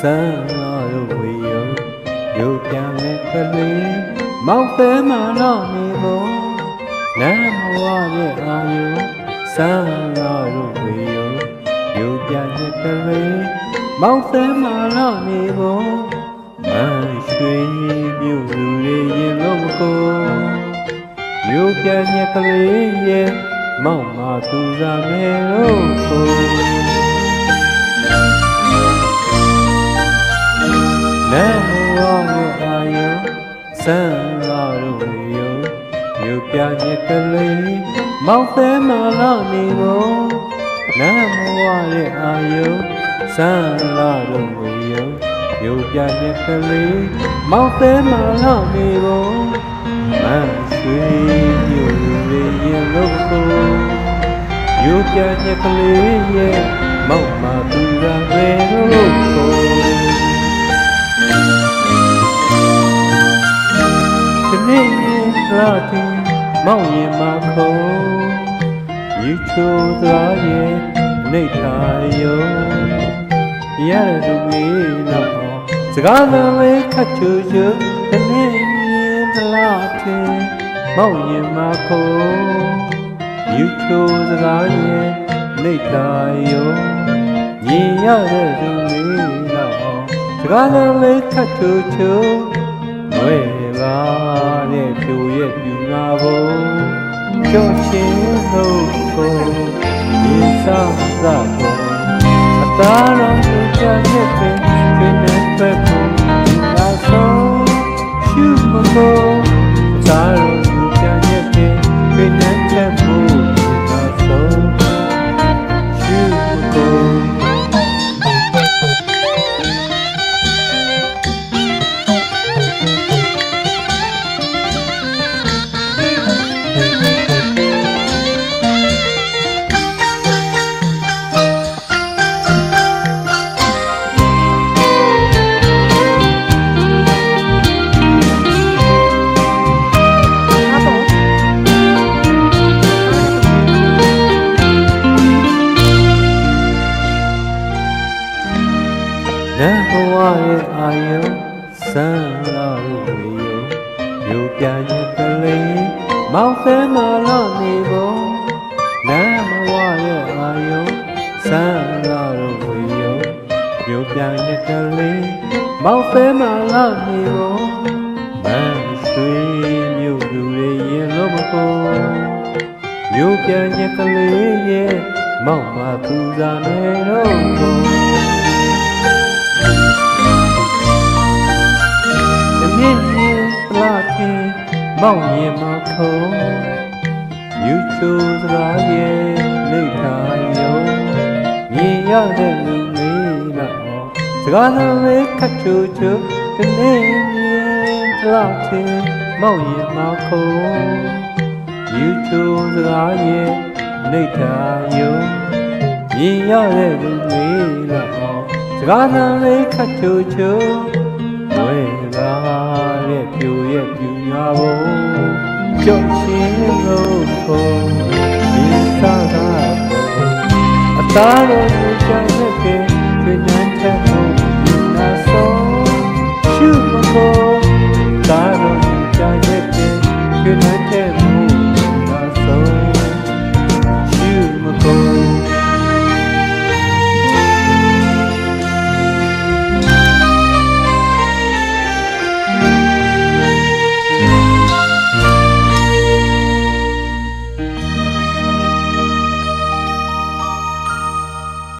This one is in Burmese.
စံရုပ်ဝေယုံရုပ်ပြန်မဲ့ကလေးမောက်သဲမှတော့နေကုန်နမ်မဝရဲ့အာယုစံရုပ်ဝေယုံရုပ်ပြန်မဲ့ကလေးမောက်သဲမှတော့နေကုန်မရွှေမြုပ်လူတွေရင်လုံးကုန်ရုပ်ပြန်မဲ့ကလေးရဲ့မောက်မှာသူစားမဲ့လို့ကုန် မြုပ်ပြညက်ကလေးမောင်သေးမလာနေကိုနမောရဲ့အာယုစံလာတို့ယုမြုပ်ပြညက်ကလေးမောင်သေးမလာနေကိုမန်ရွှေမြုပ်ရရင်လို့ကိုယူပြညက်ကလေးရဲ့မောင်မသူရပဲလို့ကိုဒီနေ့လာတင် မောင်ရင်မခုံယူချိုသွားရဲ့နေထားယုံရတဲ့သူလေးတော့စကားလည်းလေးခတ်ချူချူဒီနေ့လာတင်မောင်ရင်မခုံယူချိုစကားရဲ့နေထားယုံညီရတဲ့သူလေးတော့စကားလည်းလေးခတ်ချူချူဝဲ ပါတဲ့ဖြူရဲ့ပြူနာဖို့ကြောက်ချင်းလို့ကိုဒီစားစားကိုအသားတော်ကိုကြက်တဲ့ခင်း နတ်ဘဝရဲ့အာယုစံလာလို့ဝေယုယူပြရဲ့ကလေးမောင်ဆဲမလာနေဖို့နတ်ဘဝရဲ့အာယုစံလာလို့ဝေယုယူပြရဲ့ကလေးမောင်ဆဲမလာနေဖို့မန်ရွှေမြို့လူတွေရင်လို့မပေါ်ယူပြရဲ့ကလေးရဲ့မောင်မသူစားနေတော့ ကိုတမြင့်ရင်ပလာတင်မောင်ရင်မခုံယူချိုစရာရဲ့နေထားယုံမြင်ရတဲ့လူလေးတော့စကားလုံးလေးခတ်ချူချူတနေ့ရင်ပလာတင်မောင်ရင်မခုံယူချိုစရာရဲ့နေထားယုံမြင်ရတဲ့လူလေးတော့စကားလုံးလေးခတ်ချူချူဝဲလာ ရဲ့ပြိုရဲ့ပြူများပေါ်ကြောက်ချင်းလို့ပေါ်ဒီစားတာအသားတော်ကိုချမ်းသက်ပင်ပြညာချက်ကိုနာစောရှုမပေါ်သားတော်ကိုချမ်းသက်ပင်ပြညာချက်ကိုနာစောရှုမပေါ်